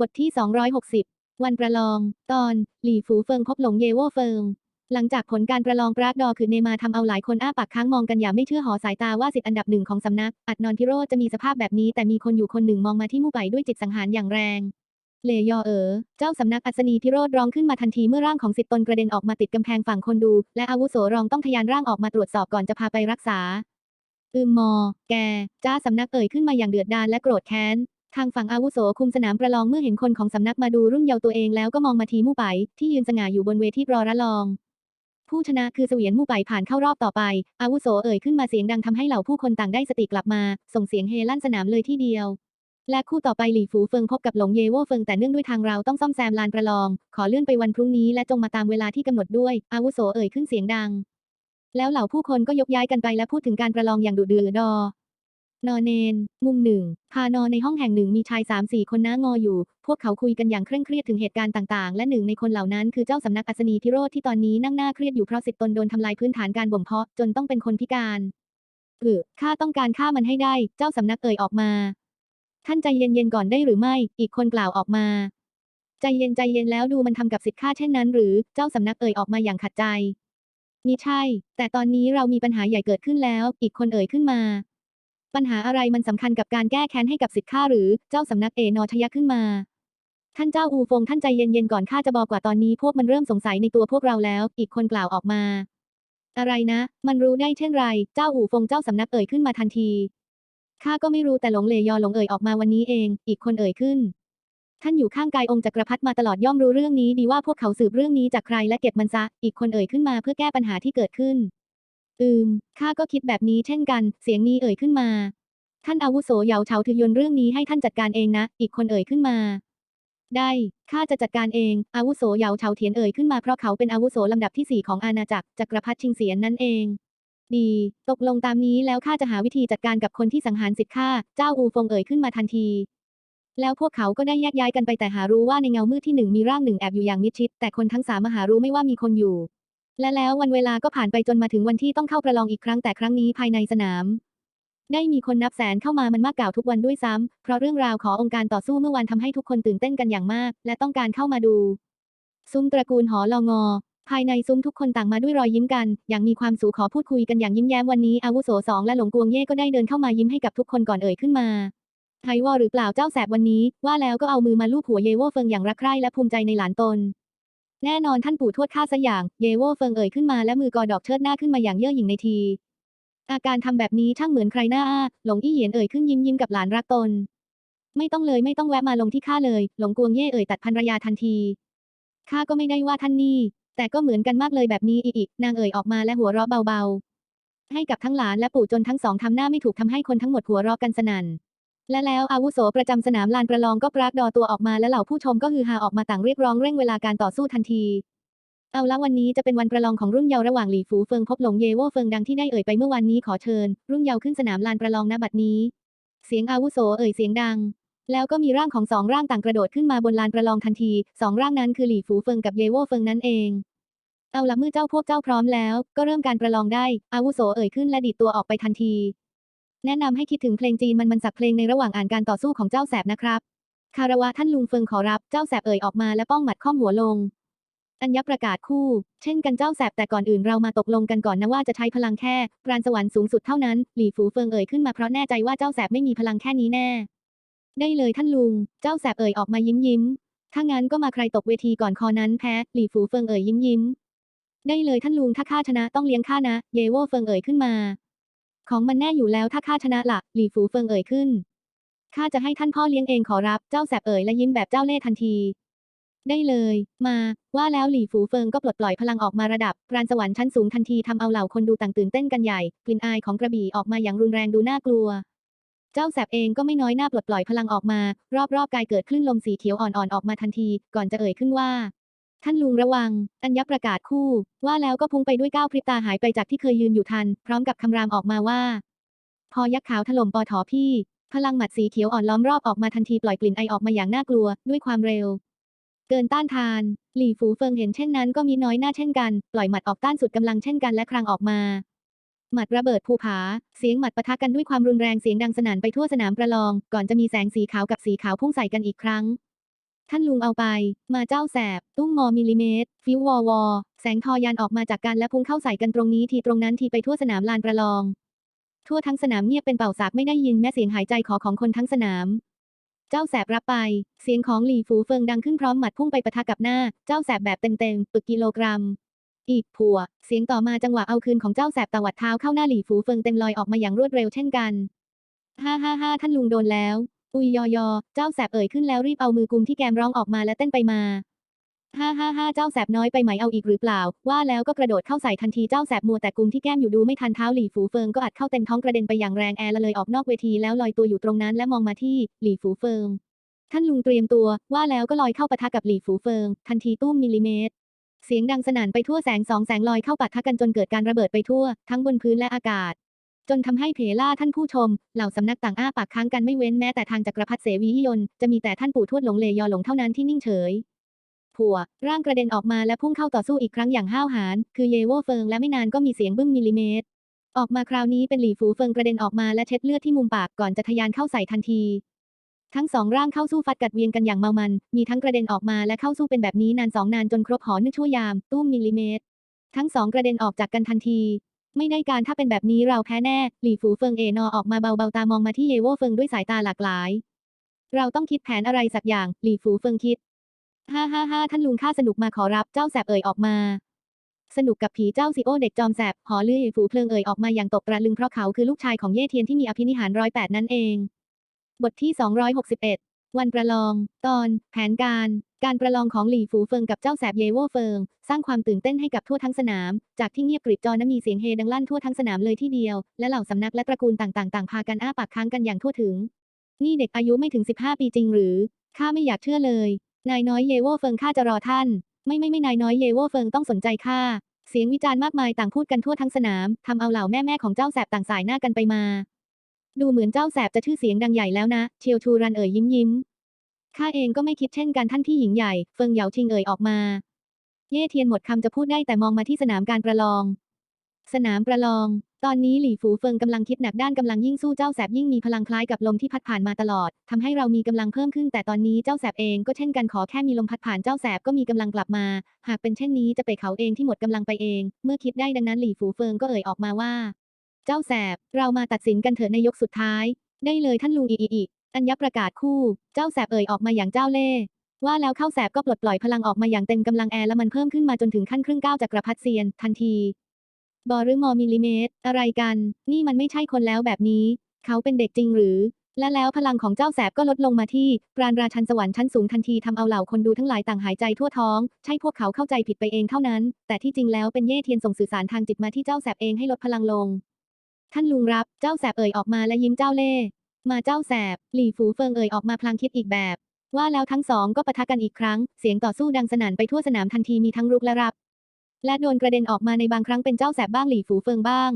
บทที่ 260 วันประลอง ตอน หลี่ฝูเฟิงพบหลงเยโว่เฟิง หลังจากผลการประลองปรากดอคือเนมาทำเอาหลายคนอ้าปากค้างมองกันอย่าไม่เชื่อหอสายตาว่าสิทธิ์อันดับหนึ่งของสำนัก อัดนอนพิโรจะมีสภาพแบบนี้แต่มีคนอยู่คนหนึ่งมองมาที่มู่ไปด้วยจิตสังหารอย่างแรง เลยอเอ๋อเจ้าสำนักอัศนีพิโรธร้องขึ้นมาทันทีเมื่อร่างของสิทธิ์ตนกระเด็นออกมาติดกำแพงฝั่งคนดู และอาวุโสรองต้องทยานร่างออกมาตรวจสอบก่อนจะพาไปรักษา อืมมอ แก จ้าสำนักเอ่ยขึ้นมาอย่างเดือดดาลและโกรธแค้น ทางฝั่งอาวุโสคุมสนามประลองเมื่อเห็นคนของสำนักมาดูรุ่นเยาว์ตัวเองแล้วก็มองมาทีมู่ไป ที่ยืนสง่าอยู่บนเวทีรอระลอง ผู้ชนะคือเสวียนมู่ไปผ่านเข้ารอบต่อไป อาวุโสเอ่ยขึ้นมาเสียงดังทำให้เหล่าผู้คนต่างได้สติกลับมา ส่งเสียงเฮลั่นสนามเลยที่เดียว และคู่ต่อไปหลี่ฝูเฟิงพบกับหลงเยโว่เฟิงแต่เนื่องด้วยทางเราต้องซ่อมแซมลานประลอง ขอเลื่อนไปวันพรุ่งนี้และจงมาตามเวลาที่กำหนดด้วย อาวุโสเอ่ยขึ้นเสียงดัง แล้วเหล่าผู้คนก็ยกย้ายกันไปและพูดถึงการประลองอย่างดุเดือดอ นอนเนน มุมหนึ่ง พานอนในห้องแห่งหนึ่งมีชายสามสี่คนน้างออยู่ พวกเขาคุยกันอย่างเคร่งเครียดถึงเหตุการณ์ต่างๆ และหนึ่งในคนเหล่านั้นคือเจ้าสำนักอัศนีพิโรธที่ตอนนี้นั่งหน้าเครียดอยู่เพราะสิทธิ์ตนโดนทำลายพื้นฐานการบ่มเพาะจนต้องเป็นคนพิการเออข้าต้องการฆ่ามันให้ได้ เจ้าสำนักเอ่ยออกมา ท่านใจเย็นๆก่อนได้หรือไม่ อีกคนกล่าวออกมา ใจเย็นใจเย็นแล้วดูมันทำกับสิทธิ์ข้าเช่นนั้น หรือ เจ้าสำนักเอ่ยออกมาอย่างขัดใจมิใช่ แต่ตอนนี้เรามีปัญหาใหญ่เกิดขึ้นแล้ว อีกคนเอ่ยขึ้นมา ปัญหาอะไรมันสำคัญกับการแก้แค้นให้กับสิทธิ์ข้าหรือเจ้าสำนักเอนอทยะขึ้นมา ท่านเจ้าอูฟงท่านใจเย็นๆก่อนข้าจะบอกว่าตอนนี้พวกมันเริ่มสงสัยในตัวพวกเราแล้ว อีกคนกล่าวออกมา อะไรนะ มันรู้ได้เช่นไร เจ้าอูฟงเจ้าสำนักเอ่ยขึ้นมาทันทีข้าก็ไม่รู้แต่หลงเลยอหลงเอ่ยออกมาวันนี้เอง อีกคนเอ่ยขึ้น ท่านอยู่ข้างกายองค์จักรพรรดิมาตลอดย่อมรู้เรื่องนี้ดีว่าพวกเขาสืบเรื่องนี้จากใครและเก็บมันซะ อีกคนเอ่ยขึ้นมาเพื่อแก้ปัญหาที่เกิดขึ้น อืม ข้าก็คิดแบบนี้เช่นกัน เสียงนี้เอ่ยขึ้นมา ท่านอาวุโสเหยาเฉาถือยนเรื่องนี้ให้ท่านจัดการเองนะ อีกคนเอ่ยขึ้นมา ได้ ข้าจะจัดการเอง อาวุโสเหยาเฉาเทียนเอ่ยขึ้นมาเพราะเขาเป็นอาวุโสลำดับที่สี่ของอาณาจักรจักรพรรดิชิงเสียนนั่นเอง ดี ตกลงตามนี้แล้วข้าจะหาวิธีจัดการกับคนที่สังหารสิทธิ์ข้า เจ้าอูฟงเอ่ยขึ้นมาทันทีแล้วพวกเขาก็ได้แยกย้ายกันไปแต่หารู้ว่าในเงามืดที่หนึ่งมีร่างหนึ่งแอบอยู่อย่างมิดชิด แต่คนทั้งสามหารู้ไม่ว่ามีคนอยู่ และแล้ววันเวลาก็ผ่านไปจนมาถึงวันที่ต้องเข้าประลองอีกครั้งแต่ครั้งนี้ภายในสนาม ได้มีคนนับแสนเข้ามามันมากกล่าวทุกวันด้วยซ้ำเพราะเรื่องราวขององค์การต่อสู้เมื่อวันทำให้ทุกคนตื่นเต้นกันอย่างมาก และต้องการเข้ามาดู ซุ้มตระกูลหอลองอภายในซุ้มทุกคนต่างมาด้วยรอยยิ้มกัน อย่างมีความสูขอพูดคุยกันอย่างยิ้มแย้มวันนี้อาวุโสสองและหลงกวงเย่ก็ได้เดินเข้ามายิ้มให้กับทุกคนก่อนเอ่ยขึ้นมาไทวอหรือเปล่าเจ้าแสบวันนี้ ว่าแล้วก็เอามือมาลูบหัวเยโวเฟิงอย่างรักใคร่และภูมิใจในหลานตน แน่นอนท่านปู่ทวดข้าซะอย่าง เยโวเฟิงเอ่ยขึ้นมาและมือกอดอกเชิดหน้าขึ้นมาอย่างเย่อหยิ่งในที อาการทำแบบนี้ช่างเหมือนใครหน้าอ้าหลงอี้เหยียนเอ่ยขึ้นยิ้มยิ้มกับหลานรักตน ไม่ต้องเลยไม่ต้องแวะมาลงที่ข้าเลย หลงกวงเย่เอ่ยตัดภรรยาทันทีข้าก็ไม่ได้ว่าท่านนี่ แต่ก็เหมือนกันมากเลยแบบนี้อีกนางเอ่ยออกมาและหัวเราะเบาๆให้กับทั้งหลานและปู่จนทั้งสองทำหน้าไม่ถูกทำให้คนทั้งหมดหัวเราะกันสนั่น และแล้วอาวุโสประจำสนามลานประลองก็ปรากดอตัวออกมาและเหล่าผู้ชมก็ฮือฮาออกมาต่างเรียกร้องเร่งเวลาการต่อสู้ทันที เอาละวันนี้จะเป็นวันประลองของรุ่นเยาว์ระหว่างหลี่ฝูเฟิงพบหลงเยโว่เฟิงดังที่ได้เอ่ยไปเมื่อวันนี้ขอเชิญ รุ่นเยาว์ขึ้นสนามลานประลองณบัดนี้ เสียงอาวุโสเอ่ยเสียงดัง แล้วก็มีร่างของสองร่างต่างกระโดดขึ้นมาบนลานประลองทันทีสองร่างนั้นคือหลี่ฝูเฟิงกับเยโว่เฟิงนั่นเองเอาละเมื่อเจ้าพวกเจ้าพร้อมแล้ว ก็เริ่มการประลองได้ อาวุโสเอ่ยขึ้นและดีดตัวออกไปทันที แนะนำให้คิดถึงเพลงจีนมันมันสักเพลงในระหว่างอ่านการต่อสู้ของเจ้าแสบนะครับ คารวะท่านลุงเฟิงขอรับ เจ้าแสบเอ่ยออกมาและป้องหมัดข้อมหัวลง อัญญประกาศคู่ เช่นกันเจ้าแสบแต่ก่อนอื่นเรามาตกลงกันก่อนนะว่าจะใช้พลังแค่ปราณสวรรค์สูงสุดเท่านั้น หลี่ฝูเฟิงเอ่ยขึ้นมาเพราะแน่ใจว่าเจ้าแสบไม่มีพลังแค่นี้แน่ ได้เลยท่านลุง เจ้าแสบเอ่ยออกมายิ้มยิ้ม ถ้างั้นก็มาใครตกเวทีก่อนคอนั้นแพ้ หลี่ฝูเฟิงเอ่ยยิ้มยิ้ม ได้เลยท่านลุงถ้าข้าชนะต้องเลี้ยงข้านะ เยโว่เฟิงเอ่ยขึ้นมา ของมันแน่อยู่แล้วถ้าข้าชนะละหลี่ฝูเฟิงเอ่ยขึ้น ข้าจะให้ท่านพ่อเลี้ยงเองขอรับ เจ้าแสบเอ่ยและยิ้มแบบเจ้าเล่ห์ทันที ได้เลย มา ว่าแล้วหลี่ฝูเฟิงก็ปลดปล่อยพลังออกมาระดับปราณสวรรค์ชั้นสูงทันทีทำเอาเหล่าคนดูต่างตื่นเต้นกันใหญ่ กลิ่นอายของกระบี่ออกมาอย่างรุนแรงดูน่ากลัว เจ้าแสบเองก็ไม่น้อยหน้าปลดปล่อยพลังออกมา รอบๆกายเกิดคลื่นลมสีเขียวอ่อนๆออกมาทันที ก่อนจะเอ่ยขึ้นว่า ท่านลุงระวัง อัญญประกาศคู่ ว่าแล้วก็พุ่งไปด้วยก้าวพริบตาหายไปจากที่เคยยืนอยู่ทัน พร้อมกับคำรามออกมาว่า พอยักษ์ขาวถล่มปอถอพี่ พลังหมัดสีเขียวอ่อนล้อมรอบออกมาทันทีปล่อยกลิ่นไอออกมาอย่างน่ากลัว ด้วยความเร็ว เกินต้านทาน หลี่ฝูเฟิงเห็นเช่นนั้นก็มีน้อยหน้าเช่นกัน ปล่อยหมัดออกต้านสุดกำลังเช่นกันและครางออกมา หมัดระเบิดภูผา เสียงหมัดปะทะกันด้วยความรุนแรงเสียงดังสนั่นไปทั่วสนามประลอง ก่อนจะมีแสงสีขาวกับสีขาวพุ่งใส่กันอีกครั้ง ท่านลุงเอาไป มาเจ้าแสบ ตุ้งมอมิลลิเมตร ฟิววอวอ แสงทอยันออกมาจากกันและพุ่งเข้าใส่กันตรงนี้ทีตรงนั้นทีไปทั่วสนามลานประลอง ทั่วทั้งสนามเงียบเป็นเป่าสากไม่ได้ยินแม้เสียงหายใจขอของคนทั้งสนาม เจ้าแสบรับไป เสียงของหลี่ฝูเฟิงดังขึ้นพร้อมหมัดพุ่งไปปะทะกับหน้า เจ้าแสบแบบเต็มๆปึกกิโลกรัม อีกผัว เสียงต่อมาจังหวะเอาคืนของเจ้าแสบตวัดเท้าเข้าหน้าหลี่ฝูเฟิงเต็มลอยออกมาอย่างรวดเร็วเช่นกัน ฮ่าฮ่าฮ่าท่านลุงโดนแล้ว อุยยอยอ เจ้าแสบเอ่ยขึ้นแล้วรีบเอามือกุมที่แกมร้องออกมาและเต้นไปมาฮ่าฮ่าฮ่าเจ้าแสบน้อยไปไหมเอาอีกหรือเปล่า ว่าแล้วก็กระโดดเข้าใส่ทันทีเจ้าแสบมัวแต่กุมที่แก้มอยู่ดูไม่ทันเท้าหลี่ฝูเฟิงก็อัดเข้าเต็มท้องกระเด็นไปอย่างแรงแอร์ละเลยออกนอกเวทีแล้วลอยตัวอยู่ตรงนั้นและมองมาที่หลี่ฝูเฟิง ท่านลุงเตรียมตัวว่าแล้วก็ลอยเข้าปะทะกับหลี่ฝูเฟิง ทันทีตุ้มมิลลิเมตร เสียงดังสนั่นไปทั่วแสงสองแสงลอยเข้าปะทะกันจนเกิดการระเบิดไปทั่ว ทั้งบนพื้นและอากาศ จนทำให้เพล่าท่านผู้ชม เหล่าสำนักต่างอ้าปากค้างกันไม่เว้นแม้แต่ทางจักรพรรดิเสวียนจะมีแต่ท่านปู่ทวดหลงเลยอหลงเท่านั้นที่นิ่งเฉยผัว ร่างกระเด็นออกมาและพุ่งเข้าต่อสู้อีกครั้งอย่างห้าวหาญคือเยโวเฟิงและไม่นานก็มีเสียงบึ้มมิลลิเมตร ออกมาคราวนี้เป็นหลี่ฝูเฟิงกระเด็นออกมาและเช็ดเลือดที่มุมปากก่อนจะทะยานเข้าใส่ทันที ทั้งสองร่างเข้าสู้ฟัดกัดเวียนกันอย่างเมามัน มีทั้งกระเด็นออกมาและเข้าสู้เป็นแบบนี้นานสองนานจนครบหอนึกชั่วยาม ตุ้มมิลลิเมตร ทั้งสองกระเด็นออกจากกันทันที ไม่ได้การถ้าเป็นแบบนี้เราแพ้แน่ หลี่ฝูเฟิงเอนอออกมาเบาๆตามองมาที่เยโวเฟิงด้วยสายตาหลากหลาย เราต้องคิดแผนอะไรสักอย่าง หลี่ฝูเฟิงคิด ฮ่าฮ่าฮ่าท่านลุงข้าสนุกมาขอรับเจ้าแสบเอ่ยออกมา สนุกกับผีเจ้าซิโอเด็กจอมแสบหอลือฝูเพลิงเอ่ยออกมาอย่างตกตะลึงเพราะเขาคือลูกชายของเย่เทียนที่มีอภินิหารร้อยแปดนั่นเอง บทที่ 261 วันประลอง ตอน แผนการ การประลองของหลี่ฝูเฟิงกับเจ้าแสบเยโวเฟิง สร้างความตื่นเต้นให้กับทั่วทั้งสนาม จากที่เงียบกริบจอนั้นมีเสียงเฮดังลั่นทั่วทั้งสนามเลยที่เดียว และเหล่าสำนักและตระกูลต่างๆต่างพากันอ้าปากค้างกันอย่างทั่วถึง นี่เด็กอายุไม่ถึง 15 ปีจริงหรือข้าไม่อยากเชื่อเลย นายน้อยเยโวเฟิงข้าจะรอท่าน ไม่ไม่ไม่นายน้อยเยโวเฟิงต้องสนใจข้าเสียงวิจารณ์มากมายต่างพูดกันทั่วทั้งสนามทำเอาเหล่าแม่แม่ของเจ้าแสบต่างสายหน้ากันไปมา ดูเหมือนเจ้าแสบจะชื่อเสียงดังใหญ่แล้วนะ เชียวชูรันเอ่ยยิ้มยิ้ม ข้าเองก็ไม่คิดเช่นกันท่านที่หญิงใหญ่ เฟิงเหยาชิงเอ่ยออกมา เย่เทียนหมดคำจะพูดได้แต่มองมาที่สนามการประลอง สนามประลอง ตอนนี้หลี่ฝูเฟิงกำลังคิดหนักด้านกำลังยิ่งสู้เจ้าแสบยิ่งมีพลังคล้ายกับลมที่พัดผ่านมาตลอดทำให้เรามีกำลังเพิ่มขึ้นแต่ตอนนี้เจ้าแสบเองก็เช่นกันขอแค่มีลมพัดผ่านเจ้าแสบก็มีกำลังกลับมา หากเป็นเช่นนี้จะไปเขาเองที่หมดกำลังไปเอง เมื่อคิดได้ดังนั้นหลี่ฝูเฟิงก็เอ่ยออกมาว่า เจ้าแสบเรามาตัดสินกันเถอะในยกสุดท้าย ได้เลยท่านลุงอีอี อัญญประกาศคู่ เจ้าแสบเอ่ยออกมาอย่างเจ้าเล่ว่าแล้วเข้าแสบก็ปลดปล่อยพลังออกมาอย่างเต็มกำลังแอร์และมันเพิ่มขึ้นมาจนถึงขั้นครึ่งก้าวจากกระพัดเซียน ทันที บอหรือมอมิลลิเมตร อะไรกัน นี่มันไม่ใช่คนแล้วแบบนี้ เขาเป็นเด็กจริงหรือ และแล้วพลังของเจ้าแสบก็ลดลงมาที่ปราณราชันสวรรค์ชั้นสูงทันทีทำเอาเหล่าคนดูทั้งหลายต่างหายใจทั่วท้อง ใช่พวกเขาเข้าใจผิดไปเองเท่านั้น แต่ที่จริงแล้วเป็นเย่เทียนส่งสื่อสารทางจิตมาที่เจ้าแสบเองให้ลดพลังลง ท่านลุงรับ เจ้าแสบเอ่ยออกมาและยิ้มเจ้าเล่ มาเจ้าแสบ หลี่ฝูเฟิงเอ่ยออกมาพลางคิดอีกแบบ ว่าแล้วทั้งสองก็ปะทะกันอีกครั้ง เสียงต่อสู้ดังสนั่นไปทั่วสนามทันทีมีทั้งรุกและรับ และโดนกระเด็นออกมาในบางครั้งเป็นเจ้าแสบบ้างหลี่ฝูเฟิงบ้าง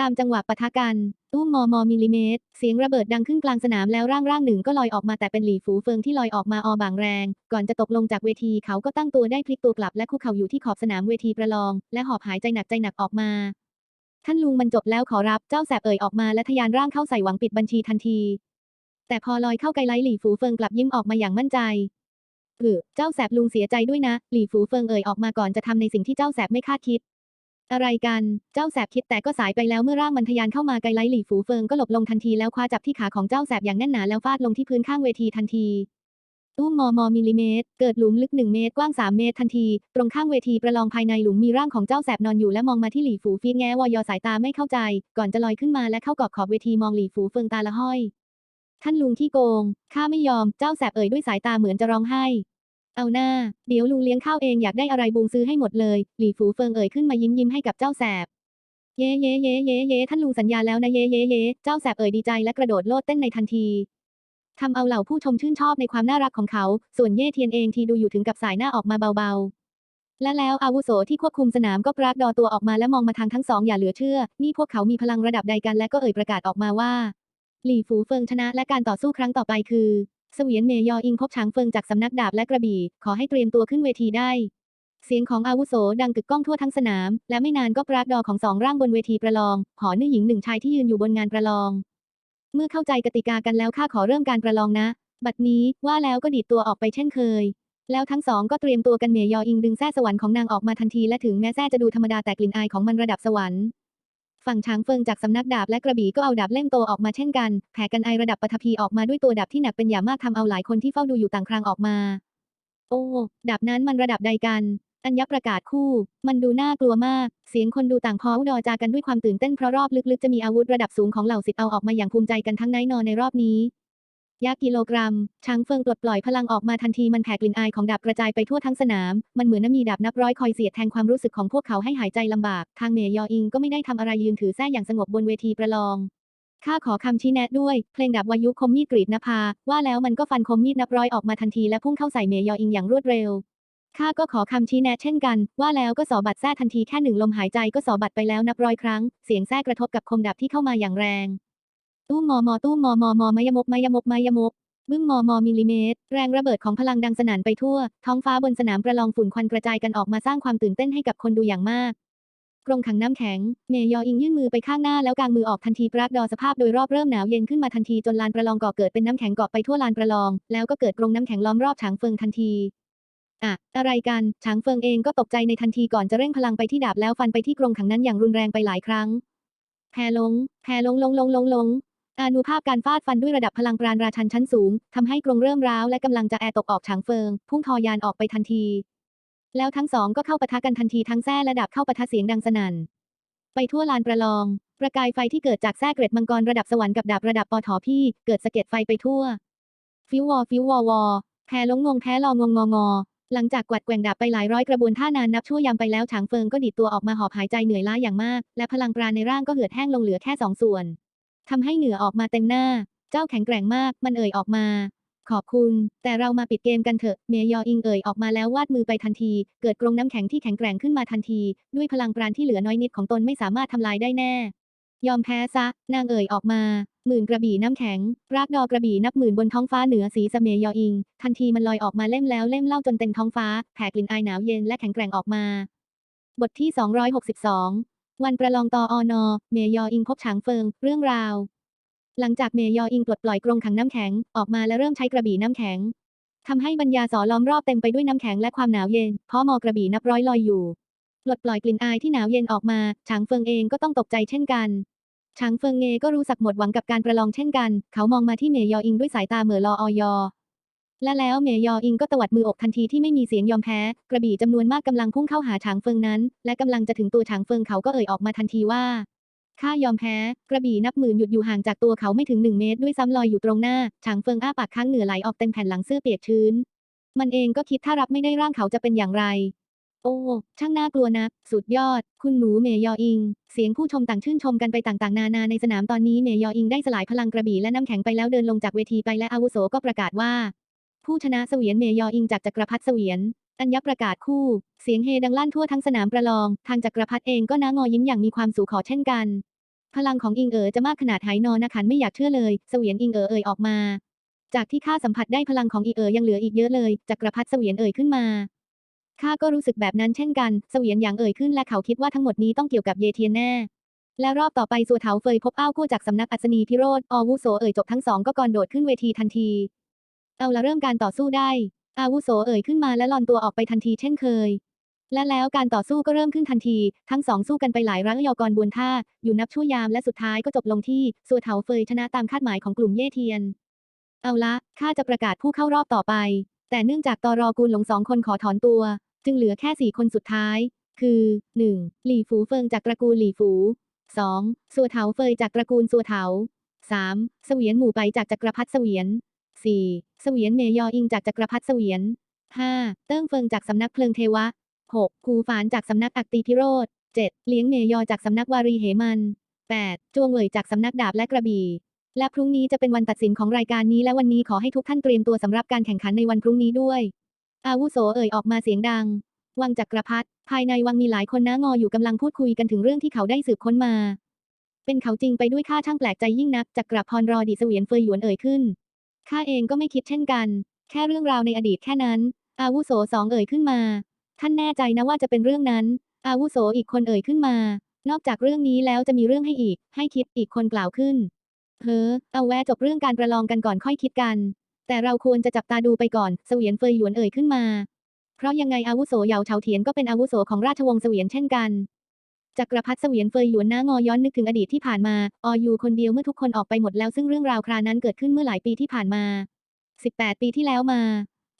ตามจังหวะปะทะกันตู้มอมอมิลลิเมตร เสียงระเบิดดังขึ้นกลางสนามแล้วร่างร่างหนึ่งก็ลอยออกมาแต่เป็นหลี่ฝูเฟิงที่ลอยออกมาอบางแรง ก่อนจะตกลงจากเวทีเขาก็ตั้งตัวได้พลิกตัวกลับและคุกเข่าอยู่ที่ขอบสนามเวทีประลอง และหอบหายใจหนักใจหนักออกมา ท่านลุงมันจบแล้วขอรับ เจ้าแสบเอ่ยออกมาและทะยานร่างเข้าใส่หวังปิดบัญชีทันที แต่พอลอยเข้าไกลไลหลี่ฝูเฟิงกลับยิ้มออกมาอย่างมั่นใจเออเจ้าแสบลุงเสียใจด้วยนะ หลี่ฝูเฟิงเอ่ยออกมาก่อนจะทำในสิ่งที่เจ้าแสบไม่คาดคิด อะไรกัน เจ้าแสบคิดแต่ก็สายไปแล้วเมื่อร่างมันทะยานเข้ามาไกลไลหลี่ฝูเฟิงก็หลบลงทันทีแล้วคว้าจับที่ขาของเจ้าแสบอย่างแน่นหนาแล้วฟาดลงที่พื้นข้างเวทีทันที ตู้มอมอมิลลิเมตร เกิดหลุมลึกหนึ่งเมตร กว้างสามเมตร ทันที ตรงข้างเวทีประลองภายในหลุมมีร่างของเจ้าแสบนอนอยู่และมองมาที่หลี่ฝูฟีแง้วอยอสายตาไม่เข้าใจ ก่อนจะลอยขึ้นมาและเข้ากอดขอบเวทีมองหลี่ฝูเฟิงตาละห้อย ท่านลุงที่โกง ข้าไม่ยอม เจ้าแสบเอ่ยด้วยสายตาเหมือนจะร้องไห้ เอาหน้า เดี๋ยวลุงเลี้ยงข้าวเองอยากได้อะไรบุงซื้อให้หมดเลย หลี่ฝูเฟิงเอ่ยขึ้นมายิ้มยิ้มให้กับเจ้าแสบ เย่เย่เย่เย่เย่ท่านลุงสัญญาแล้วนะเย่เย่เย่เจ้าแสบเอ่ยดีใจและกระโดดโลดเต้นในทันที ทำเอาเหล่าผู้ชมชื่นชอบในความน่ารักของเขา ส่วนเย่เทียนเองที่ดูอยู่ถึงกับสายหน้าออกมาเบาๆ และแล้วอาวุโสที่ควบคุมสนามก็ปรากดอตัวออกมาและมองมาทางทั้งสองอย่าเหลือเชื่อ นี่พวกเขามีพลังระดับใดกันและก็เอ่ยประกาศออกมาว่า หลี่ฝูเฟิงชนะและการต่อสู้ครั้งต่อไปคือเสวียนเมยออิงพบช้างเฟิงจากสำนักดาบและกระบี่ ขอให้เตรียมตัวขึ้นเวทีได้ เสียงของอาวุโสดังกึกก้องทั่วทั้งสนาม และไม่นานก็ปรากดอของสองร่างบนเวทีประลอง หอนึ่หญิงหนึ่งชายที่ยืนอยู่บนงานประลอง เมื่อเข้าใจกติกากันแล้วข้าขอเริ่มการประลองนะ บัดนี้ว่าแล้วก็ดีดตัวออกไปเช่นเคย แล้วทั้งสองก็เตรียมตัวกันเมยยออิงดึงแส้สวรรค์ของนางออกมาทันทีและถึงแม้แส้จะดูธรรมดาแต่กลิ่นอายของมันระดับสวรรค์ฝั่งช้างเฟิงจากสำนักดาบและกระบี่ก็เอาดาบเล่มโตออกมาเช่นกัน แผ่กันไอระดับปฐพีออกมาด้วยตัวดาบที่หนักเป็นอย่างมากทำเอาหลายคนที่เฝ้าดูอยู่ต่างครางออกมา โอ้ ดาบนั้นมันระดับใดกัน อัญญประกาศคู่ มันดูน่ากลัวมาก เสียงคนดูต่างพออุดอจากันด้วยความตื่นเต้นเพราะรอบลึกๆจะมีอาวุธระดับสูงของเหล่าสิทธิ์เอาออกมาอย่างภูมิใจกันทั้งนายนอนในรอบนี้ ยักษ์กิโลกรัม ช้างเฟิงปลดปล่อยพลังออกมาทันทีมันแผ่กลิ่นอายของดาบกระจายไปทั่วทั้งสนาม มันเหมือนน้ำมีดาบนับร้อยคอยเสียดแทงความรู้สึกของพวกเขาให้หายใจลำบาก ทางเมยยออิงก็ไม่ได้ทำอะไรยืนถือแส้อย่างสงบบนเวทีประลองข้าขอคำชี้แนะด้วย เพลงดาบวายุคมมีดกรีดนภา ว่าแล้วมันก็ฟันคมมีดนับร้อยออกมาทันทีและพุ่งเข้าใส่เมยออิงอย่างรวดเร็ว ข้าก็ขอคำชี้แนะเช่นกัน ว่าแล้วก็สอบัดแท้ทันทีแค่หนึ่งลมหายใจก็สอบัดไปแล้วนับร้อยครั้ง เสียงแท้กระทบกับคมดาบที่เข้ามาอย่างแรง ตู้มอมอตู้มอมอมอมายมกมายมกมายมกบึ้มมอมอมิลลิเมตร แรงระเบิดของพลังดังสนั่นไปทั่ว ท้องฟ้าบนสนามประลองฝุ่นควันกระจายกันออกมาสร้างความตื่นเต้นให้กับคนดูอย่างมาก กรงขังน้ำแข็ง เมยออิงยื่นมือไปข้างหน้าแล้วกางมือออกทันทีปรากดอสภาพโดยรอบเริ่มหนาวเย็นขึ้นมาทันทีจนลานประลองก่อเกิดเป็นน้ำแข็งเกาะไปทั่วลานประลอง แล้วก็เกิดกรงน้ำแข็งล้อมรอบฉางเฟิงทันที อะอะไรกันฉางเฟิงเองก็ตกใจในทันทีก่อนจะเร่งพลังไปที่ดาบแล้วฟันไปที่กรงขังนั้นอย่างรุนแรงไปหลายครั้งแพลงแพลงลงลงลงลงอานุภาพการฟาดฟันด้วยระดับพลังปราณราชันชั้นสูงทำให้กรงเริ่มร้าวและกำลังจะแอร์ตกออกฉางเฟิง พุ่งทอยานออกไปทันที แล้วทั้งสองก็เข้าปะทะกันทันทีทั้งแส้และดาบเข้าปะทะเสียงดังสนั่น ไปทั่วลานประลอง ประกายไฟที่เกิดจากแส้เกร็ดมังกรระดับสวรรค์กับดาบระดับปอถอพี่ เกิดสะเก็ดไฟไปทั่ว ฟิววอฟิววอวอแพ้ลงงงแพ้ลองงงงอ หลังจากกวัดแกว่งดาบไปหลายร้อยกระบวนท่านานนับชั่วยามไปแล้วฉางเฟิงก็ดีดตัวออกมาหอบหายใจเหนื่อยล้าอย่างมาก และพลังปราณในร่างก็เหือดแห้งลงเหลือแค่สองส่วนทำให้เหงื่อออกมาเต็มหน้า เจ้าแข็งแกร่งมาก มันเอ่ยออกมา ขอบคุณ แต่เรามาปิดเกมกันเถอะ เมยออิงเอ่ยออกมาแล้ววาดมือไปทันที เกิดกรงน้ำแข็งที่แข็งแกร่งขึ้นมาทันที ด้วยพลังปราณที่เหลือน้อยนิดของตนไม่สามารถทำลายได้แน่ ยอมแพ้ซะ นางเอ่ยออกมา หมื่นกระบี่น้ำแข็ง รากดอกระบี่นับหมื่นบนท้องฟ้าเหนือสีสเมยออิง ทันทีมันลอยออกมาเล่มแล้วเล่มเล่าจนเต็มท้องฟ้า แผ่กลิ่นอายหนาวเย็นและแข็งแกร่งออกมา บทที่ 262 วันประลองตออนอ เมยออิงพบฉางเฟิง เรื่องราว หลังจากเมยออิงปลดปล่อยกรงขังน้ำแข็ง ออกมาและเริ่มใช้กระบี่น้ำแข็งทำให้บรรยาสอล้อมรอบเต็มไปด้วยน้ำแข็งและความหนาวเย็น เพราะมอกระบี่นับร้อยลอยอยู่ปลดปล่อยกลิ่นอายที่หนาวเย็นออกมา ฉางเฟิงเองก็ต้องตกใจเช่นกัน ฉางเฟิงเงก็รู้สักหมดหวังกับการประลองเช่นกัน เขามองมาที่เมยออิงด้วยสายตาเหม่อลอออยอ และแล้วเมยออิงก็ตวัดมืออกทันทีที่ไม่มีเสียงยอมแพ้ กระบี่จำนวนมากกำลังพุ่งเข้าหาฉางเฟิงนั้น และกำลังจะถึงตัวฉางเฟิงเขาก็เอ่ยออกมาทันทีว่าข้ายอมแพ้ กระบี่นับหมื่นหยุดอยู่ห่างจากตัวเขาไม่ถึงหนึ่งเมตรด้วยซ้ำลอยอยู่ตรงหน้าฉางเฟิงอ้าปากค้างเหงื่อไหลออกเต็มแผ่นหลังเสื้อเปียกชื้น มันเองก็คิดถ้ารับไม่ได้ร่างเขาจะเป็นอย่างไร โอ้ ช่างน่ากลัวนัก สุดยอด คุณหนูเมยออิง เสียงผู้ชมต่างชื่นชมกันไปต่างๆ นานาในสนามตอนนี้เมยออิงได้สลายพลังกระบี่และน้ำแข็งไปแล้วเดินลงจากเวทีไปและอาวุโสก็ประกาศว่า ผู้ชนะเสวียนเมยออิงจากจักรพรรดิเสวียน อัญญประกาศคู่ เสียงเฮดังลั่นทั่วทั้งสนามประลอง ทางจักรพรรดิเองก็น้างอยิ้มอย่างมีความสุขขอเช่นกัน พลังของอิงเอ๋อจะมากขนาดไหนอนะขันไม่อยากเชื่อเลยเสวียนอิงเอ๋อเอ่ยออกมา จากที่ข้าสัมผัสได้พลังของอีเอ๋อยังเหลืออีกเยอะเลยจักรพรรดิเสวียนเอ่ยขึ้นมา ข้าก็รู้สึกแบบนั้นเช่นกัน เสวียนอย่างเอ่ยขึ้นและเขาคิดว่าทั้งหมดนี้ต้องเกี่ยวกับเยเทียนแน่ และรอบต่อไปสัวเถาเฟยพบอ้าวคู่จากสำนักอัศนีพิโรธอวุโสเอ่ยจบทั้งสองก็ก่อนโดดขึ้นเวทีทันที เอาละเริ่มการต่อสู้ได้ อาวุโสเอ่ยขึ้นมาและลอนตัวออกไปทันทีเช่นเคย และแล้วการต่อสู้ก็เริ่มขึ้นทันที ทั้งสองสู้กันไปหลายรังยอกรบวนท่า อยู่นับชั่วยามและสุดท้ายก็จบลงที่สัวเถาเฟยชนะตามคาดหมายของกลุ่มเย่เทียน เอาละข้าจะประกาศผู้เข้ารอบต่อไป แต่เนื่องจากตอรอกูลหลงสองคนขอถอนตัว จึงเหลือแค่สี่คนสุดท้าย คือ 1. หลี่ฝูเฟิงจากตระกูลหลี่ฝู 2. สัวเถาเฟยจากตระกูลสัวเถา 3. เสวียนหมู่ไปจากจักรพรรดิเสวียน 4. เสวียนเมยออิงจากจักรพรรดิเสวียน 5. เติ้งเฟิงจากสำนักเพลิงเทวะ 6. คูฝานจากสำนักอักตีพิโรธ 7. เลี้ยงเมยอจากสำนักวารีเหมัน 8. จวงเหวยจากสำนักดาบและกระบี่ และพรุ่งนี้จะเป็นวันตัดสินของรายการนี้และวันนี้ขอให้ทุกท่านเตรียมตัวสำหรับการแข่งขันในวันพรุ่งนี้ด้วย อาวุโสเอ่ยออกมาเสียงดัง วังจักรพรรดิภายในวังมีหลายคนน้างออยู่กำลังพูดคุยกันถึงเรื่องที่เขาได้สืบค้นมา เป็นเขาจริงไปด้วยข้าช่างแปลกใจยิ่งนักจักรพรรอดีเสวียนเฟยหยวนเอ่ยขึ้นข้าเองก็ไม่คิดเช่นกัน แค่เรื่องราวในอดีตแค่นั้น อาวุโสสองเอ่ยขึ้นมา ท่านแน่ใจนะว่าจะเป็นเรื่องนั้น อาวุโสอีกคนเอ่ยขึ้นมา นอกจากเรื่องนี้แล้วจะมีเรื่องให้อีก ให้คิดอีกคนกล่าวขึ้นเฮ้อเอาแวะจบเรื่องการประลองกันก่อนค่อยคิดกัน แต่เราควรจะจับตาดูไปก่อน เสวียนเฟยหยวนเอ่ยขึ้นมา เพราะยังไงอาวุโสเหยาเฉาเทียนก็เป็นอาวุโสของราชวงศ์เสวียนเช่นกัน จักรพรรดิเสวียนเฟยหยวนน้างอย้อนนึกถึงอดีตที่ผ่านมา ออยู่คนเดียวเมื่อทุกคนออกไปหมดแล้วซึ่งเรื่องราวครานั้นเกิดขึ้นเมื่อหลายปีที่ผ่านมา 18 ปีที่แล้วมา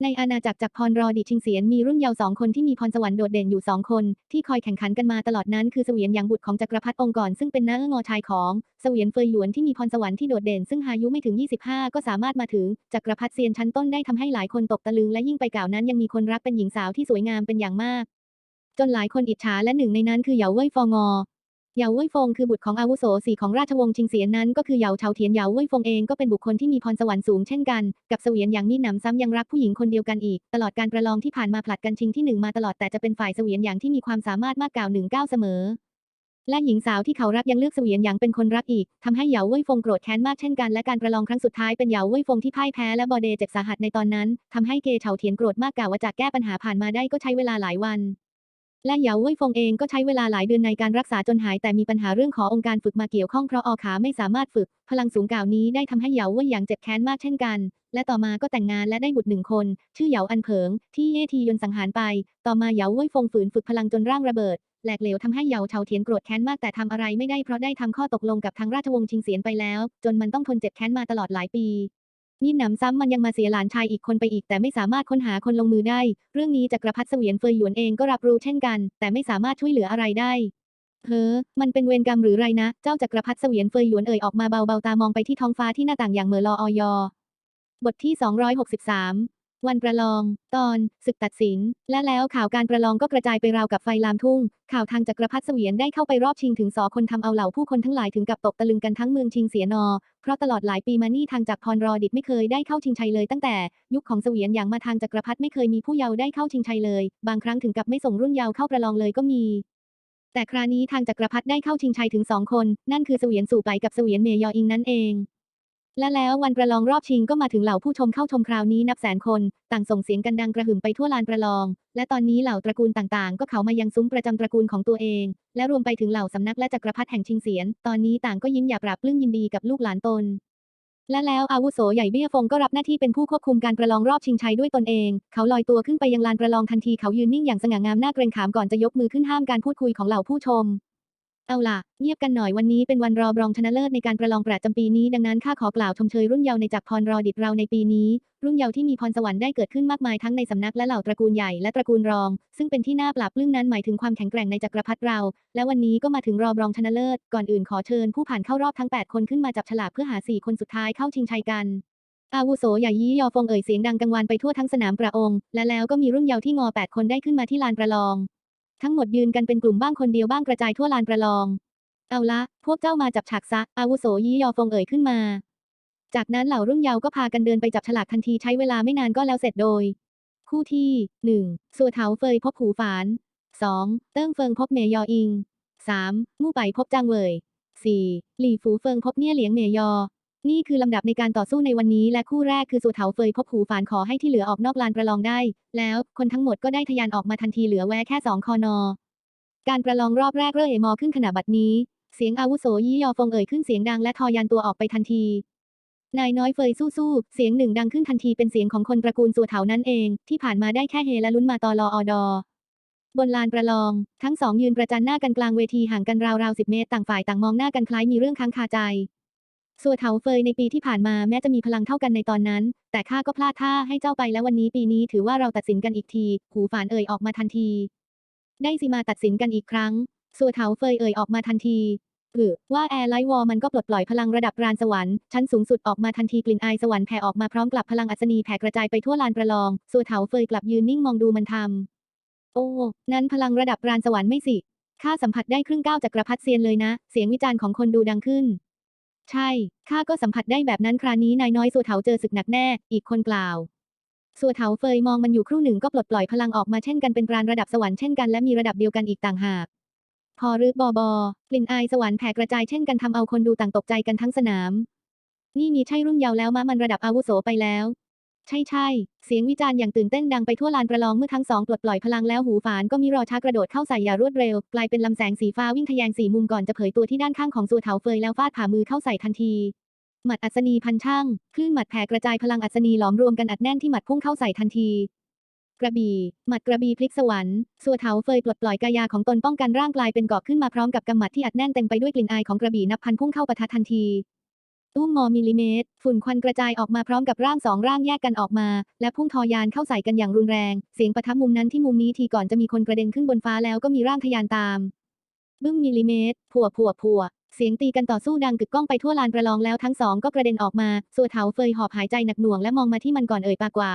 ในอาณาจักรจักรพรรอดิชิงเสียนมีรุ่นเยาว์สองคนที่มีพรสวรรค์โดดเด่นอยู่สองคน ที่คอยแข่งขันกันมาตลอดนั้นคือเสวียนหยางบุตรของจักรพรรดิองค์ก่อนซึ่งเป็นน้าเอื้องอชายของเสวียนเฟยหยวนที่มีพรสวรรค์ที่โดดเด่นซึ่งอายุไม่ถึง 25 ก็สามารถมาถึงจักรพรรดิเซียนชั้นต้นได้ทำให้หลายคนตกตะลึงและยิ่งไปกล่าวนั้นยังมีคนรักเป็นหญิงสาวที่สวยงามเป็นอย่างมากจนหลายคนอิจฉาและหนึ่งในนั้นคือเหยาเว่ยฟองอ เหยาเว่ยฟงคือบุตรของอาวุโสสี่ของราชวงศ์ชิงเสียนนั้นก็คือเหยาเฉาเทียนเหยาเว่ยฟงเองก็เป็นบุคคลที่มีพรสวรรค์สูงเช่นกัน กับเสวียนอย่างมีหนำซ้ำยังรักผู้หญิงคนเดียวกันอีก ตลอดการประลองที่ผ่านมาผลัดกันชิงที่หนึ่งมาตลอดแต่จะเป็นฝ่ายเสวียนอย่างที่มีความสามารถมากกล่าวหนึ่งก้าวเสมอ และหญิงสาวที่เขารักยังเลือกเสวียนอย่างเป็นคนรักอีกทำให้เหยาเว่ยฟงโกรธแค้นมากเช่นกันและการประลองครั้งสุดท้ายเป็นเหยาเว่ยฟงที่พ่ายแพ้และบอเดเจ็บสาหัสในตอนนั้นทำให้เกเฉาเทียนโกรธมากกล่าวว่าจากแก้ปัญหาผ่านมาได้ก็ใช้เวลาหลายวัน และเหยาเว่ยฟงเองก็ใช้เวลาหลายเดือนในการรักษาจนหายแต่มีปัญหาเรื่องขอองค์การฝึกมาเกี่ยวข้องเพราะออขาไม่สามารถฝึก พลังสูงกล่าวนี้ได้ทำให้เหยาเว่ยหยางเจ็บแค้นมากเช่นกัน และต่อมาก็แต่งงานและได้บุตรหนึ่งคน ชื่อเหยาอันเผิง ที่เย่ทียนสังหารไป ต่อมาเหยาเว่ยฟงฝืนฝึกพลังจนร่างระเบิดแหลกเหลวทำให้เหยาเฉาเทียนโกรธแค้นมากแต่ทำอะไรไม่ได้เพราะได้ทำข้อตกลงกับทางราชวงศ์ชิงเสียนไปแล้ว จนมันต้องทนเจ็บแค้นมาตลอดหลายปี นี่หนำซ้ำมันยังมาเสียหลานชายอีกคนไปอีก แต่ไม่สามารถค้นหาคนลงมือได้ เรื่องนี้จักรพรรดิเสวียนเฟยหยวนเองก็รับรู้เช่นกัน แต่ไม่สามารถช่วยเหลืออะไรได้เฮ้อ มันเป็นเวรกรรมหรือไรนะ เจ้าจักรพรรดิเสวียนเฟยหยวนเอ่ยออกมาเบาๆตามองไปที่ท้องฟ้าที่หน้าต่างอย่างเม่อลอออยบทที่ 263 วันประลอง ตอน ศึกตัดสิน และแล้วข่าวการประลองก็กระจายไปราวกับไฟลามทุ่ง ข่าวทางจักรพรรดิเสวียนได้เข้าไปรอบชิงถึงสอคนทำเอาเหล่าผู้คนทั้งหลายถึงกับตกตะลึงกันทั้งเมืองชิงเสียนอ เพราะตลอดหลายปีมานี่ทางจักรพรรอดิตไม่เคยได้เข้าชิงชัยเลยตั้งแต่ยุคของเสวียนอย่างมาทางจักรพรรดิไม่เคยมีผู้เยาว์ได้เข้าชิงชัยเลย บางครั้งถึงกับไม่ส่งรุ่นเยาว์เข้าประลองเลยก็มีแต่คราวนี้ทางจักรพรรดิได้เข้าชิงชัยถึงสองคน นั่นคือเสวียนสู่ไปกับเสวียนเมยออิงนั่นเอง และแล้ววันประลองรอบชิงก็มาถึงเหล่าผู้ชมเข้าชมคราวนี้นับแสนคน ต่างส่งเสียงกันดังกระหึ่มไปทั่วลานประลอง และตอนนี้เหล่าตระกูลต่างๆ ก็เขามายังซุ้มประจำตระกูลของตัวเอง และรวมไปถึงเหล่าสำนักและจักรพรรดิแห่งชิงเสียน ตอนนี้ต่างก็ยิ้มหยาบปราบปลื้มยินดีกับลูกหลานตน และแล้วอาวุโสใหญ่เบี้ยฟงก็รับหน้าที่เป็นผู้ควบคุมการประลองรอบชิงชัยด้วยตนเอง เขาลอยตัวขึ้นไปยังลานประลองทันทีเขายืนนิ่งอย่างสง่างามหน่าเกรงขามก่อนจะยกมือขึ้นห้ามการพูดคุยของเหล่าผู้ชม เอาล่ะ เงียบกันหน่อยวันนี้เป็นวันรอบรองชนะเลิศในการประลองประจำปีนี้ดังนั้นข้าขอกล่าวชมเชยรุ่นเยาว์ในจักรพรรอดิตเราในปีนี้ รุ่นเยาว์ที่มีพรสวรรค์ได้เกิดขึ้นมากมายทั้งในสำนักและเหล่าตระกูลใหญ่และตระกูลรอง ซึ่งเป็นที่น่าปราบปลื้มนั้นหมายถึงความแข็งแกร่งในจักรพรรดิเรา และวันนี้ก็มาถึงรอบรองชนะเลิศ ก่อนอื่นขอเชิญผู้ผ่านเข้ารอบทั้ง 8 คนขึ้นมาจับฉลากเพื่อหา 4 คนสุดท้ายเข้าชิงชัยกันอาวุโสใหญ่ยี่ยอฟงเอ่ยเสียงดังกังวานไปทั่วทั้งสนามประองค์และแล้วก็มีรุ่นเยาว์ที่งอ 8 คนได้ขึ้นมาที่ลานประลอง ทั้งหมดยืนกันเป็นกลุ่มบ้างคนเดียวบ้างกระจายทั่วลานประลอง เอาละ พวกเจ้ามาจับฉากซะ อาวุโสยี่ยอฟงเอ่ยขึ้นมา จากนั้นเหล่ารุ่นเยาว์ก็พากันเดินไปจับฉลากทันทีใช้เวลาไม่นานก็แล้วเสร็จโดย คู่ที่ 1. สัวเถาเฟยพบหูฝาน 2. เติ้งเฟิงพบเมยออิง 3. มู่ไปพบจางเวย 4. หลี่ฟูเฟิงพบเนี่ยเหลียงเมยอ นี่คือลำดับในการต่อสู้ในวันนี้และคู่แรกคือสัวเถาเฟยพบหูฝานขอให้ที่เหลือออกนอกลานประลองได้ แล้วคนทั้งหมดก็ได้ทะยานออกมาทันทีเหลือแวะแค่สองคอนอ การประลองรอบแรกเร่อเอมอขึ้นขณะบัดนี้ เสียงอาวุโสยี่ยอฟงเอ่ยขึ้นเสียงดังและทอยันตัวออกไปทันที นายน้อยเฟยสู้ๆเสียงหนึ่งดังขึ้นทันทีเป็นเสียงของคนตระกูลสัวเถานั่นเอง ที่ผ่านมาได้แค่เฮและลุ้นมาตอรออดอบนลานประลอง ทั้งสองยืนประจันหน้ากันกลางเวทีห่างกันราวๆสิบเมตรต่างฝ่ายต่างมองหน้ากันคล้ายมีเรื่องค้างคาใจ สัวเถาเฟยในปีที่ผ่านมาแม้จะมีพลังเท่ากันในตอนนั้น แต่ข้าก็พลาดท่าให้เจ้าไปแล้ววันนี้ปีนี้ถือว่าเราตัดสินกันอีกที หูฝานเอ่ยออกมาทันที ได้สิมาตัดสินกันอีกครั้งสัวเถาเฟยเอ่ยออกมาทันทีหรือว่าแอร์ไลท์วอลมันก็ปลดปล่อยพลังระดับรานสวรรค์ชั้นสูงสุดออกมาทันทีกลิ่นอายสวรรค์แผ่ออกมาพร้อมกับพลังอัศนีแผ่กระจายไปทั่วลานประลองสัวเถาเฟยกลับยืนนิ่งมองดูมันทำโอ้นั้นพลังระดับรานสวรรค์ไม่สิข้าสัมผัสได้ครึ่งก้าวจากกระพัดเซียนเลยนะ เสียงวิจารณ์ของคนดูดังขึ้น ใช่ ข้าก็สัมผัสได้แบบนั้นครานี้นายน้อยสัวเถาเจอศึกหนักแน่ อีกคนกล่าว สัวเถาเฟยมองมันอยู่ครู่หนึ่งก็ปลดปล่อยพลังออกมาเช่นกันเป็นปราณระดับสวรรค์เช่นกันและมีระดับเดียวกันอีกต่างหาก พอรึบอบอกลิ่นอายสวรรค์แผ่กระจายเช่นกันทำเอาคนดูต่างตกใจกันทั้งสนาม นี่มีใช่รุ่นเยาว์แล้วมะมันระดับอาวุโสไปแล้ว ใช่ใช่ เสียงวิจารณ์อย่างตื่นเต้นดังไปทั่วลานประลองเมื่อทั้งสองปลดปล่อยพลังแล้วหูฝานก็มีรอช้ากระโดดเข้าใส่อย่างรวดเร็ว กลายเป็นลำแสงสีฟ้าวิ่งทะแยงสี่มุมก่อนจะเผยตัวที่ด้านข้างของสัวเถาเฟยแล้วฟาดผ่ามือเข้าใส่ทันที หมัดอัศนีพันช่าง คลื่นหมัดแผ่กระจายพลังอัศนีหลอมรวมกันอัดแน่นที่หมัดพุ่งเข้าใส่ทันที กระบี่ หมัดกระบี่พลิกสวรรค์สัวเถาเฟยปลดปล่อยกายาของตนป้องกันร่างกลายเป็นเกาะขึ้นมาพร้อมกับกำหมัดที่อัดแน่นเต็มไปด้วยกลิ่นอายของกระบี่นับพันพุ่งเข้าปะทะทันที ตู้มอมิลลิเมตร ฝุ่นควันกระจายออกมาพร้อมกับร่างสองร่างแยกกันออกมา และพุ่งทอยานเข้าใส่กันอย่างรุนแรง เสียงปะทะมุมนั้นที่มุมนี้ทีก่อนจะมีคนกระเด็นขึ้นบนฟ้าแล้วก็มีร่างทยานตาม บึ้มมิลลิเมตร ผัวผัวผัวเสียงตีกันต่อสู้ดังกึกก้องไปทั่วลานประลองแล้วทั้งสองก็กระเด็นออกมาส่วนเถาเฟยหอบหายใจหนักหน่วงและมองมาที่มันก่อนเอ่ยปากว่า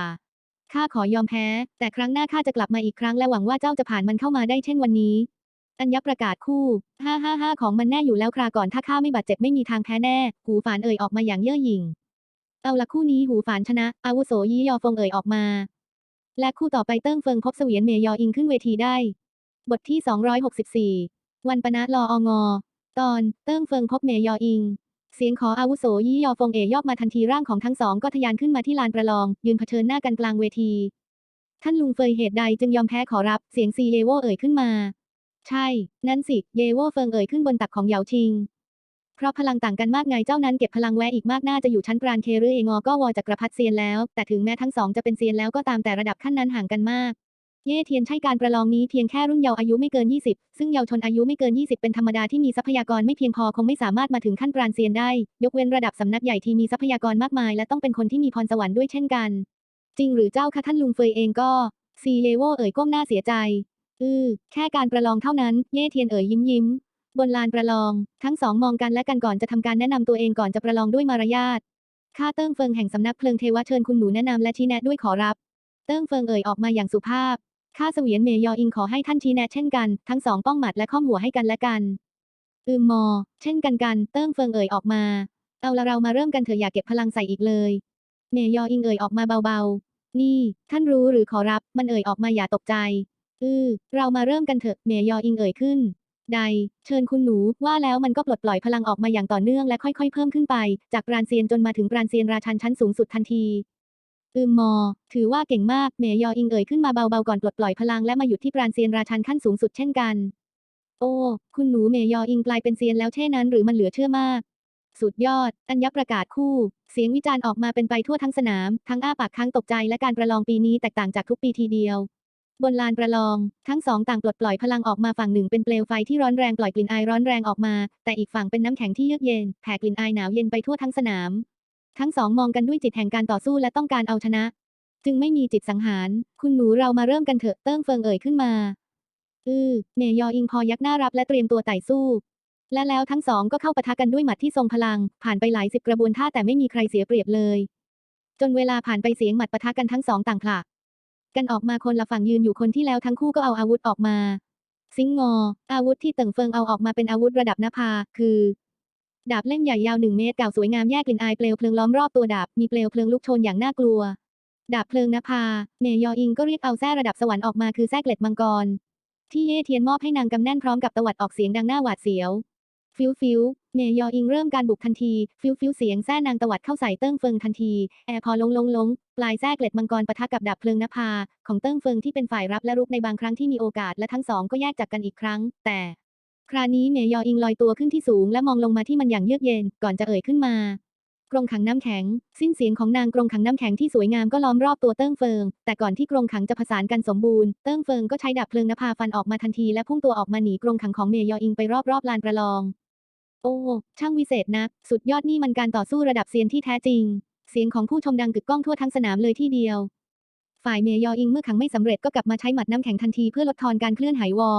ข้าขอยอมแพ้ แต่ครั้งหน้าข้าจะกลับมาอีกครั้งและหวังว่าเจ้าจะผ่านมันเข้ามาได้เช่นวันนี้ อัญญประกาศคู่ห้าห้าห้าของมันแน่อยู่แล้วคราก่อนถ้าข้าไม่บาดเจ็บไม่มีทางแพ้แน่ หูฝานเอ่ยออกมาอย่างเย่อหยิ่ง เอาละคู่นี้หูฝานชนะ อาวุโสยี่ยอฟงเอ่ยออกมา และคู่ต่อไปเติ้งเฟิงพบเสวียนเมยออิงขึ้นเวทีได้ บทที่ 264 วันปนะลอองอ ตอน เติ้งเฟิงพบเมยออิง เสียงขออาวุโสยี่ยอฟงเอยอบมาทันทีร่างของทั้งสองก็ทะยานขึ้นมาที่ลานประลอง ยืนเผชิญหน้ากันกลางเวที ท่านลุงเฟยเหตุใดจึงยอมแพ้ขอรับ เสียงซีเยโวเอ่ยขึ้นมา ใช่ นั่นสิ เยโวเฟิงเอ่ยขึ้นบนตักของเหยาชิง เพราะพลังต่างกันมากไงเจ้านั้นเก็บพลังแวะอีกมากน่าจะอยู่ชั้นปราณเคหรือเองอก็วอจักรพรรดิเซียนแล้ว แต่ถึงแม้ทั้งสองจะเป็นเซียนแล้วก็ตามแต่ระดับขั้นนั้นห่างกันมาก เย่เทียนใช่การประลองนี้เพียงแค่รุ่นเยาว์อายุไม่เกิน 20 ซึ่งเยาวชนอายุไม่เกิน 20 เป็นธรรมดาที่มีทรัพยากรไม่เพียงพอคงไม่สามารถมาถึงขั้นปราณเซียนได้ ยกเว้นระดับสำนักใหญ่ที่มีทรัพยากรมากมาย และต้องเป็นคนที่มีพรสวรรค์ด้วยเช่นกัน จริงหรือเจ้าคะท่านลุงเฟยเองก็ซีเยโวเอ่ยก้มหน้าเสียใจ อือแค่การประลองเท่านั้น เย่เทียนเอ่ยยิ้มยิ้ม บนลานประลอง ทั้งสองมองกันและกันก่อนจะทำการแนะนำตัวเองก่อนจะประลองด้วยมารยาทข้าเติ้งเฟิงแห่งสำนักเพลิงเทวะเชิญคุณหนูแนะนำและชี้แนะด้วยขอรับ เติ้งเฟิงเอ่ยออกมาอย่างสุภาพข้าเสวียนเมยออิงขอให้ท่านชี้แนะเช่นกัน ทั้งสองป้องหมัดและข้อมหัวให้กันและกันอืมมอ เช่นกันกัน เติ้งเฟิงเอ่ยออกมา เอาละเรามาเริ่มกันเถอะอย่าเก็บพลังใส่อีกเลย เมยออิงเอ่ยออกมาเบาๆ นี่ ท่านรู้หรือขอรับ มันเอ่ยออกมาอย่าตกใจ อือเรามาเริ่มกันเถอะ เมยออิงเอ่ยขึ้น ใด เชิญคุณหนู ว่าแล้วมันก็ปลดปล่อยพลังออกมาอย่างต่อเนื่องและค่อยๆ เพิ่มขึ้นไป จากปราณเซียนจนมาถึงปราณเซียนราชันชั้นสูงสุดทันที อืมมอ ถือว่าเก่งมาก เมยออิงเอ่ยขึ้นมาเบาๆก่อนปลดปล่อยพลังและมาหยุดที่ปราณเซียนราชันขั้นสูงสุดเช่นกัน โอ้ คุณหนูเมยออิงกลายเป็นเซียนแล้วเช่นั้น หรือมันเหลือเชื่อมาก สุดยอด อัญญประกาศคู่ เสียงวิจารณ์ออกมาเป็นไปทั่วทั้งสนาม ทั้งอ้าปากค้างตกใจและการประลองปีนี้แตกต่างจากทุกปีทีเดียว บนลานประลอง ทั้งสองต่างปลดปล่อยพลังออกมาฝั่งหนึ่งเป็นเปลวไฟที่ร้อนแรงปล่อยกลิ่นอายร้อนแรงออกมา แต่อีกฝั่งเป็นน้ำแข็งที่เยือกเย็นแผ่กลิ่นอายหนาวเย็นไปทั่วทั้งสนาม ทั้งสองมองกันด้วยจิตแห่งการต่อสู้และต้องการเอาชนะ จึงไม่มีจิตสังหาร คุณหนูเรามาเริ่มกันเถอะเติ้งเฟิงเอ่ยขึ้นมา อือเมยออิงพอยักหน้ารับและเตรียมตัวไต่สู้ และแล้วทั้งสองก็เข้าปะทะกันด้วยหมัดที่ทรงพลัง ผ่านไปหลายสิบกระบวนท่าแต่ไม่มีใครเสียเปรียบเลย จนเวลาผ่านไปเสียงหมัดปะทะกันทั้งสองต่างผลัก กันออกมาคนละฝั่งยืนอยู่คนที่แล้วทั้งคู่ก็เอาอาวุธออกมา ซิงงอ อาวุธที่เติ่งเฟิงเอาออกมาเป็นอาวุธระดับนภา คือ ดาบเล่มใหญ่ยาวหนึ่งเมตรเก่าสวยงามแยกกลิ่นอายเปลวเพลิงล้อมรอบตัวดาบมีเปลวเพลิงลุกโชนอย่างน่ากลัว ดาบเพลิงนภา เมยออิงก็เรียกเอาแส้ระดับสวรรค์ออกมาคือแส้เกล็ดมังกรที่เย่เทียนมอบให้นางกำแน่นพร้อมกับตวัดออกเสียงดังหน้าหวาดเสียว ฟิวฟิวเมยออิงเริ่มการบุกทันที ฟิวฟิวเสียงแส้นางตวัดเข้าใส่เติ้งเฟิงทันที แอร์พอลงลงลงปลายแส้เกล็ดมังกรปะทะกับดาบเพลิงนภา ของเติ้งเฟิงที่เป็นฝ่ายรับและรุกในบางครั้งที่มีโอกาสและทั้งสองก็แยกจากกันอีกครั้ง แต่ คราวนี้เมยออิงลอยตัวขึ้นที่สูงและมองลงมาที่มันอย่างเยือกเย็นก่อนจะเอ่ยขึ้นมา กรงขังน้ำแข็ง สิ้นเสียงของนางกรงขังน้ำแข็งที่สวยงามก็ล้อมรอบตัวเติ้งเฟิง แต่ก่อนที่กรงขังจะผสานกันสมบูรณ์ เติ้งเฟิงก็ใช้ดาบเพลิงนภาฟันออกมาทันทีและพุ่งตัวออกมาหนีกรงขังของเมยออิงไปรอบๆลานประลอง โอ้ ช่างวิเศษนักสุดยอดนี่มันการต่อสู้ระดับเซียนที่แท้จริง เสียงของผู้ชมดังกึกก้องทั่วทั้งสนามเลยที่เดียว ฝ่ายเมยออิงเมื่อขังไม่สำเร็จก็กลับมาใช้หมัดน้ำแข็งทันทีเพื่อลดทอนการเคลื่อนไหวอ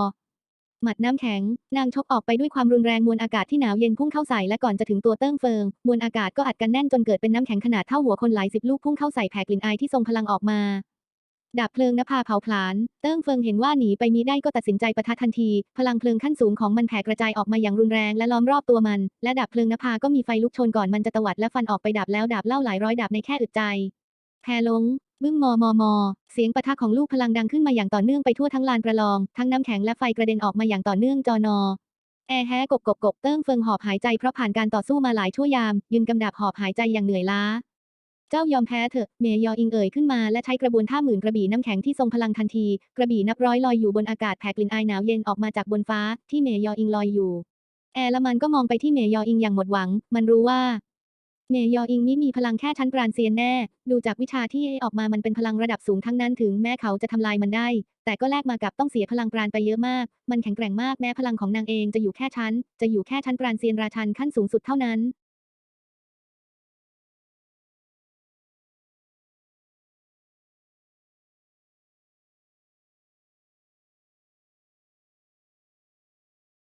หมัดน้ำแข็ง นางชกออกไปด้วยความรุนแรงมวลอากาศที่หนาวเย็นพุ่งเข้าใส่และก่อนจะถึงตัวเติ้งเฟิง มวลอากาศก็อัดกันแน่นจนเกิดเป็นน้ำแข็งขนาดเท่าหัวคนหลายสิบลูกพุ่งเข้าใส่แผ่กลิ่นอายที่ทรงพลังออกมาดาบเพลิงนภาเผาผลาญเติ้งเฟิงเห็นว่าหนีไปมิได้ก็ตัดสินใจประทะทันที พลังเพลิงขั้นสูงของมันแผ่กระจายออกมาอย่างรุนแรงและล้อมรอบตัวมัน และดาบเพลิงนภาก็มีไฟลุกโชนก่อนมันจะตวัดและฟันออกไปดาบแล้วดาบเล่าหลายร้อยดาบในแค่อึดใจแพลง บึ้มมอมอมอเสียงปะทะของลูกพลังดังขึ้นมาอย่างต่อเนื่องไปทั่วทั้งลานประลอง ทั้งน้ำแข็งและไฟกระเด็นออกมาอย่างต่อเนื่องจอนอแอร์แฮกบกบกบเติ้งเฟิงหอบหายใจเพราะผ่านการต่อสู้มาหลายชั่วยาม ยืนกำดับหอบหายใจอย่างเหนื่อยล้า เจ้ายอมแพ้เถอะ เมยออิงเอ่ยขึ้นมาและใช้กระบวนท่าหมื่นกระบี่น้ำแข็งที่ทรงพลังทันที กระบี่นับร้อยลอยอยู่บนอากาศแผ่กลิ่นอายหนาวเย็นออกมาจากบนฟ้าที่เมยออิงลอยอยู่ แอร์ละมันก็มองไปที่เมยออิงอย่างหมดหวัง มันรู้ว่า เมยออิงนี่มีพลังแค่ชั้นปราณเซียนแน่ ดูจากวิชาที่เออกมามันเป็นพลังระดับสูงทั้งนั้นถึงแม้เขาจะทำลายมันได้ แต่ก็แลกมากับต้องเสียพลังปราณไปเยอะมาก มันแข็งแกร่งมากแม้พลังของนางเองจะอยู่แค่ชั้น จะอยู่แค่ชั้นปราณเซียนราชันขั้นสูงสุดเท่านั้น